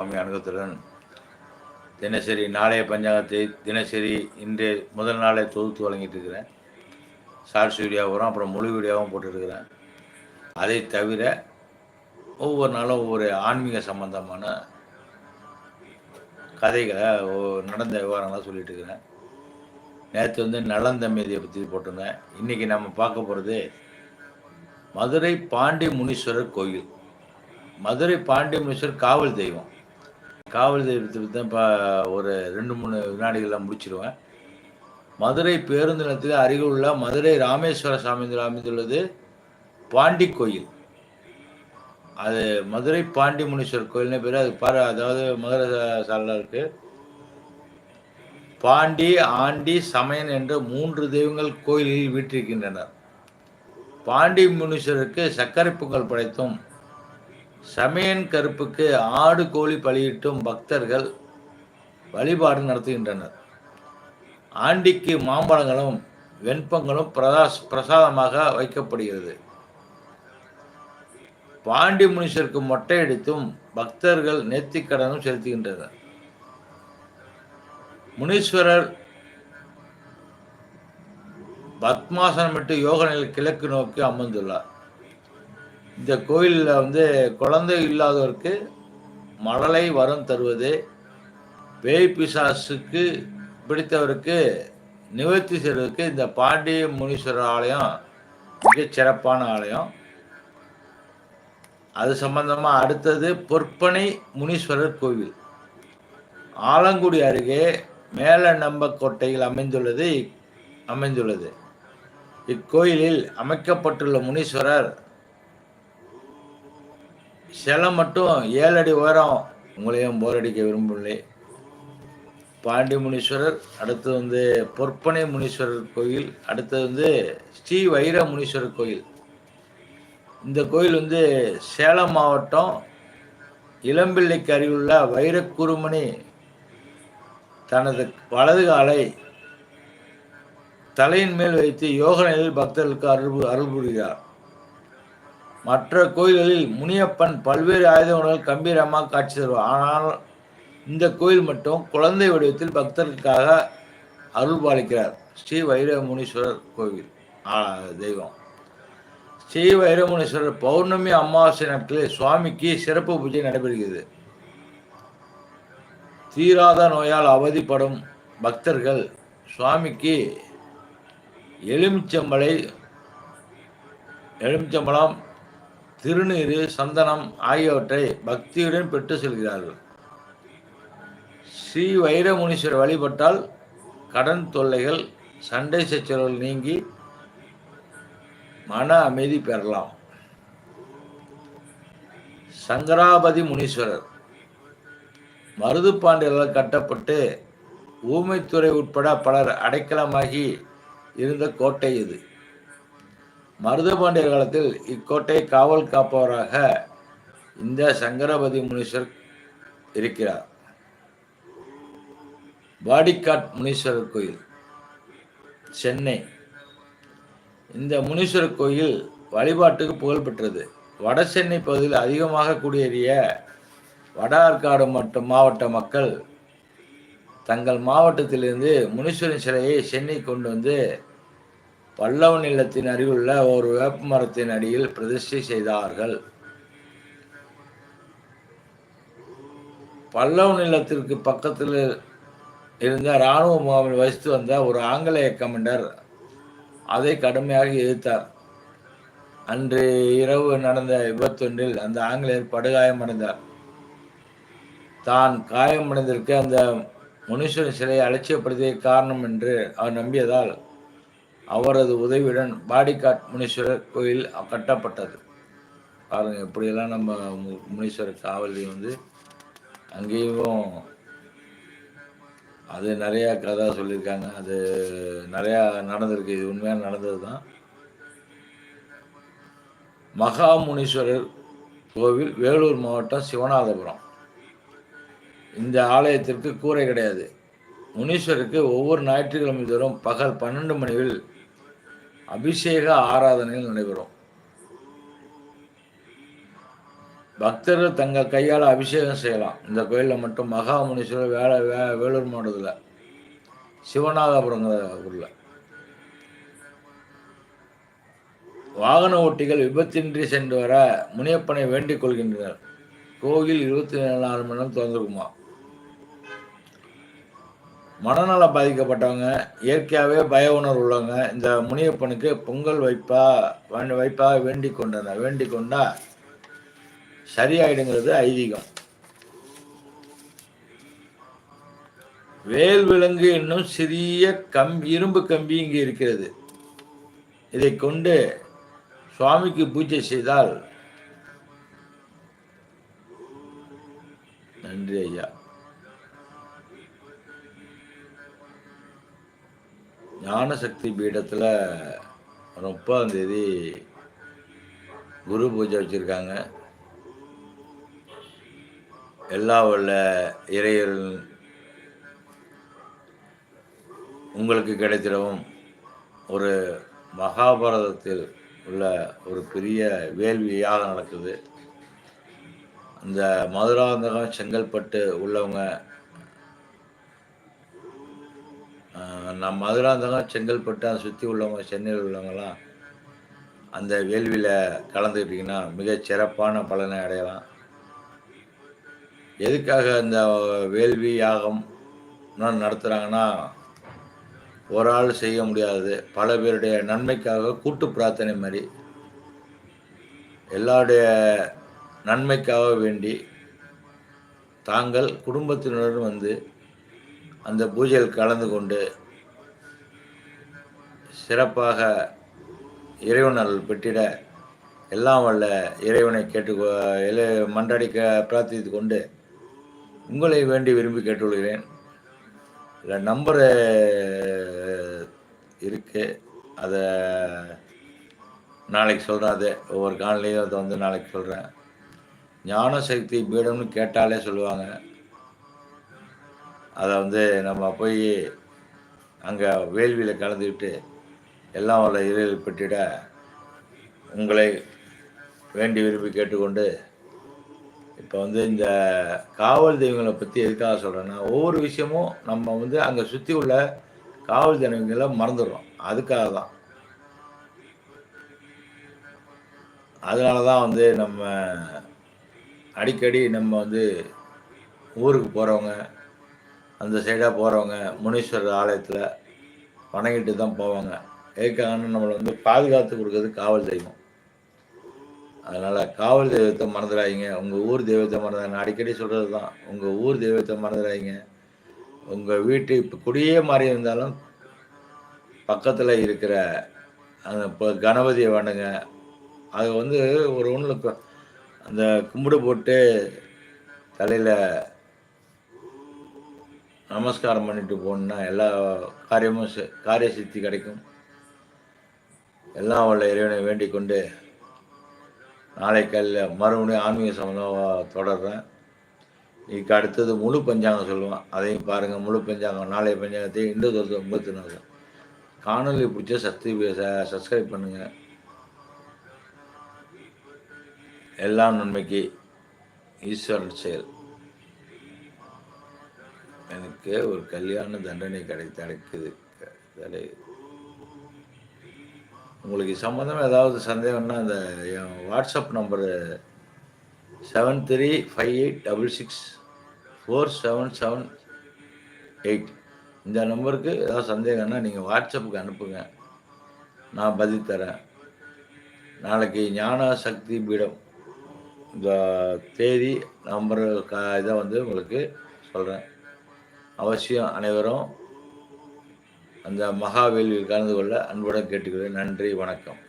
சுவாமி அனுகத்துடன் தினசரி நாளைய பஞ்சாங்கத்தை தினசரி இன்றைய முதல் நாளை தொகுத்து வழங்கிட்டு இருக்கிறேன் ஷார்ட்ஸ் வீடியோவும் அப்புறம் முழு வீடியோவும் போட்டுருக்கிறேன். அதை தவிர ஒவ்வொரு நாளும் ஒவ்வொரு ஆன்மீக சம்பந்தமான கதைகளை நடந்த விவரங்களை சொல்லிட்டு இருக்கிறேன் நேற்று வந்து நலந்தம்பதியை பற்றி போட்டிருந்தேன். இன்னைக்கு நம்ம பார்க்க போகிறது மதுரை பாண்டி முனீஸ்வரர் கோயில். மதுரை பாண்டி முனீஸ்வரர் காவல் தெய்வம். காவல் தெய்வத்தை தான் இப்போ ஒரு ரெண்டு மூணு வினாடிகளில் முடிச்சிருவேன். மதுரை பேருந்து நிலையத்தில் அருகில் உள்ள மதுரை ராமேஸ்வர சாமி அமைந்துள்ளது பாண்டி கோயில். அது மதுரை பாண்டி முனீஸ்வரர் கோயில்னு பேர். அது பாரு அதாவது மதுரை சாலையில் இருக்கு. பாண்டி ஆண்டி சமயன் என்ற மூன்று தெய்வங்கள் கோயிலில் வீற்றிருக்கின்றனர். பாண்டி முனீஸ்வரருக்கு சர்க்கரை பொங்கல் படைத்தும் சமயன் கருப்புக்கு ஆடு கோழி பலியிட்டும் பக்தர்கள் வழிபாடு நடத்துகின்றனர். ஆண்டிக்கு மாம்பழங்களும் வெண்பங்களும் பிரதாஸ் பிரசாதமாக வைக்கப்படுகிறது. பாண்டி முனிஷருக்கு மொட்டை அடித்தும் பக்தர்கள் நேர்த்திக்கடனும் செலுத்துகின்றனர். முனீஸ்வரர் பத்மாசனமிட்டு யோக நிலை கிழக்கு நோக்கி அமர்ந்துள்ளார். இந்த கோயிலில் வந்து குழந்தை இல்லாதவருக்கு மழலை வரம் தருவது பேய் பிசாசுக்கு பிடித்தவருக்கு நிவர்த்தி செய்வதற்கு இந்த பாண்டிய முனீஸ்வரர் ஆலயம் மிகச் சிறப்பான ஆலயம். அது சம்பந்தமாக அடுத்தது பொற்பனை முனீஸ்வரர் கோவில். ஆலங்குடி அருகே மேல நம்பக்கோட்டையில் அமைந்துள்ளது அமைந்துள்ளது. இக்கோயிலில் அமைக்கப்பட்டுள்ள முனீஸ்வரர் சிலை மட்டும் ஏழு அடி உயரம். உங்களையும் போரடிக்க விரும்பவில்லை. பாண்டி முனீஸ்வரர் அடுத்தது வந்து பொற்பனை முனீஸ்வரர் கோயில் அடுத்தது வந்து ஸ்ரீ வைர முனீஸ்வரர் கோயில். இந்த கோயில் வந்து சேலம் மாவட்டம் இளம்பிள்ளைக்கு அருகிலுள்ள வைரக்குருமணி தனது வலது காலை தலையின் மேல் வைத்து யோக நிலையில் பக்தர்களுக்கு அருள் அருள் புரிகிறார். மற்ற கோயில்களில் முனியப்பன் பல்வேறு ஆயுதங்களுடன் கம்பீரமாக காட்சி தருவார். ஆனால் இந்த கோயில் மட்டும் குழந்தை வடிவத்தில் பக்தர்களுக்காக அருள் பாலிக்கிறார். ஸ்ரீ வைரமுனீஸ்வரர் கோவில். தெய்வம். ஸ்ரீ வைரமுனீஸ்வரர் பௌர்ணமி அமாவாசை நாட்களில் சுவாமிக்கு சிறப்பு பூஜை நடைபெறுகிறது. தீராத நோயால் அவதிப்படும் பக்தர்கள் சுவாமிக்கு எலுமிச்சம்பளை எலுமிச்சம்பழம் திருநீறு சந்தனம் ஆகியவற்றை பக்தியுடன் பெற்று செல்கிறார்கள். ஸ்ரீ வைரமுனீஸ்வரர் வழிபட்டால் கடன் தொல்லைகள் சண்டை சச்சரவுகள் நீங்கி மன அமைதி பெறலாம். சங்கராபதி முனீஸ்வரர். மருதுப்பாண்டியர்களால் கட்டப்பட்டு ஊமைத்துறை உட்பட பலர் அடைக்கலமாகி இருந்த கோட்டை இது. மருதபாண்டியர் காலத்தில் இக்கோட்டை காவல் காப்பவராக இந்த சங்கரபதி முனீஸ்வரர் இருக்கிறார். பாடிக்காட் முனீஸ்வரர் கோயில் சென்னை. இந்த முனீஸ்வரர் கோயில் வழிபாட்டுக்கு புகழ்பெற்றது வட சென்னை பகுதியில் அதிகமாக குடியேறிய வட ஆற்காடு மற்றும் மாவட்ட மக்கள் தங்கள் மாவட்டத்திலிருந்து முனீஸ்வரன் சிலையை சென்னை கொண்டு வந்து பல்லவ நிலத்தின் அருகிலுள்ள ஒரு வேப்ப மரத்தின் அடியில் பிரதிஷ்டை செய்தார்கள். பல்லவ நிலத்திற்கு பக்கத்தில் இருந்த இராணுவ முகாமில் வசித்து வந்த ஒரு ஆங்கிலேய கமாண்டர் அதை கடுமையாக எதிர்த்தார். அன்று இரவு நடந்த விபத்தொன்றில் அந்த ஆங்கிலேயர் படுகாயமடைந்தார். தான் காயமடைந்திருக்க அந்த முனீஸ்வரன் சிலையை அலட்சியப்படுத்திய காரணம் என்று அவர் நம்பியதால் அவரது உதவியுடன் பாடிகாட் முனீஸ்வரர் கோயில் கட்டப்பட்டது. பாருங்க இப்படியெல்லாம் நம்ம மு- முனீஸ்வரர் காவலி வந்து அங்கேயும் அது நிறையா கதை சொல்லியிருக்காங்க. அது நிறையா நடந்திருக்கு. இது உண்மையாக நடந்தது தான் மகாமுனீஸ்வரர் கோவில் வேலூர் மாவட்டம் சிவநாதபுரம். இந்த ஆலயத்திற்கு கூரை கிடையாது. முனீஸ்வருக்கு ஒவ்வொரு ஞாயிற்றுக்கிழமை தோறும் பகல் பன்னெண்டு மணியில் அபிஷேக ஆராதனைகள் நடைபெறும். பக்தர்கள் தங்கள் கையால் அபிஷேகம் செய்யலாம். இந்த கோயிலில் மட்டும் மகாமுனீஸ்வரர் வேலை வே வேலூர் மாவட்டத்தில் சிவநாதபுரங்கிற ஊரில். வாகன ஓட்டிகள் விபத்தின்றி சென்று வர முனியப்பனை வேண்டிக் கொள்கின்றனர். கோவில் இருபத்தி நாலு மணி நேரம் திறந்துருக்குமா? மனநலம் பாதிக்கப்பட்டவங்க இயற்கையாகவே பய உணர்வு உள்ளவங்க இந்த முனியப்பனுக்கு பொங்கல் வைப்பா வைப்பாக வேண்டிக் கொண்டன வேண்டிக் கொண்டா சரியாயிடுங்கிறது ஐதீகம். வேல் விலங்கு என்னும் சிறிய கம் இரும்பு கம்பி இங்கு இருக்கிறது. இதை கொண்டு சுவாமிக்கு பூஜை செய்தால் நன்றி ஐயா. ஞானசக்தி பீடத்தில் முப்பதாந்தேதி குரு பூஜை வச்சுருக்காங்க. எல்லா உள்ள இறையல் உங்களுக்கு கிடைத்திடவும் ஒரு மகாபாரதத்தில் உள்ள ஒரு பெரிய வேள்வியாக நடக்குது. இந்த மதுராந்தகம் செங்கல்பட்டு உள்ளவங்க நம் மதுராந்தகம் செங்கல்பட்டு அதை சுற்றி உள்ளவங்க சென்னையில் உள்ளவங்கலாம் அந்த வேள்வியில் கலந்துக்கிட்டிங்கன்னா மிக சிறப்பான பலனை அடையலாம். எதுக்காக இந்த வேள்வி யாகம் நடத்துகிறாங்கன்னா ஒரு ஆள் செய்ய முடியாது. பல பேருடைய நன்மைக்காக கூட்டு பிரார்த்தனை மாதிரி. எல்லாருடைய நன்மைக்காக வேண்டி தாங்கள் குடும்பத்தினருடன் வந்து அந்த பூஜையில் கலந்து கொண்டு சிறப்பாக இறைவனல் பெற்றிட எல்லாம் வல்ல இறைவனை கேட்டு மன்றாடி பிரார்த்தித்து கொண்டு உங்களை வேண்டி விரும்பி கேட்டுக்கொள்கிறேன். இல்லை நம்பரு இருக்குது அதை நாளைக்கு சொல்கிறேன் அது ஒவ்வொரு காலையும் அதை வந்து நாளைக்கு சொல்கிறேன் ஞான சக்தி பீடம்னு கேட்டாலே சொல்லுவாங்க. அதை வந்து நம்ம போய் அங்கே வேள்வியில் கலந்துக்கிட்டு எல்லாம் உள்ள இறையில் பெற்றிட உங்களை வேண்டி விரும்பி கேட்டுக்கொண்டு இப்போ வந்து இந்த காவல் தெய்வங்களை பற்றி எதுக்காக சொல்கிறேன்னா ஒவ்வொரு விஷயமும் நம்ம வந்து அங்கே சுற்றி உள்ள காவல் தெய்வங்களை மறந்துடுறோம். அதுக்காக தான் அதனால தான் வந்து நம்ம அடிக்கடி நம்ம வந்து ஊருக்கு போகிறவங்க அந்த சைடாக போகிறவங்க முனீஸ்வரர் ஆலயத்தில் வணங்கிட்டு தான் போவாங்க. எதுக்காகன்னு நம்மளை வந்து பாதுகாத்து கொடுக்குறது காவல் தெய்வம். அதனால் காவல் தெய்வத்தை மறந்துடாதீங்க. உங்கள் ஊர் தெய்வத்தை மறந்துடாங்க நான் அடிக்கடி சொல்கிறது தான் உங்கள் ஊர் தெய்வத்தை மறந்துடாதீங்க. உங்கள் வீட்டு இப்போ குடியே மாறி இருந்தாலும் பக்கத்தில் இருக்கிற அந்த இப்போ கணபதியை வேணுங்க அது வந்து ஒரு ஒன்றில் அந்த கும்பிடு போட்டு தலையில் நமஸ்காரம் பண்ணிட்டு போகணுன்னா எல்லா காரியமும் காரிய சித்தி கிடைக்கும். எல்லாம் உள்ள இறைவனை வேண்டிக் கொண்டு நாளை காலையில் மறுபடியும் ஆன்மீக சம்பந்தமாக தொடர்றேன். இதுக்கு அடுத்தது முழு பஞ்சாங்கம் சொல்லுவேன். அதையும் பாருங்கள் முழு பஞ்சாங்கம் நாளைய பஞ்சாங்கத்தையும் இந்து தொகுதி ஒம்பத்தி நாலு. காணொலி பிடிச்ச சக்தி சப்ஸ்கிரைப் பண்ணுங்கள் எல்லாம் நன்மைக்கு ஈஸ்வரன் செயல். எனக்கு ஒரு கல்யாண தண்டனை கிடைத்து கிடைக்குது உங்களுக்கு சம்மந்தமாக ஏதாவது சந்தேகம்னா அந்த என் WhatsApp number seven three five eight double six four seven seven eight இந்த நம்பருக்கு ஏதாவது சந்தேகம்னா நீங்கள் வாட்ஸ்அப்புக்கு அனுப்புங்க. நான் பதில் தரேன். நாளைக்கு ஞான சக்தி பீடம் இந்த தேதி நம்பர் க இதை வந்து உங்களுக்கு சொல்கிறேன் அவசியம் அனைவரும் அந்த மகாவேல்வியில் கலந்து கொள்ள அன்புடன் கேட்டுக்கிறேன். நன்றி வணக்கம்.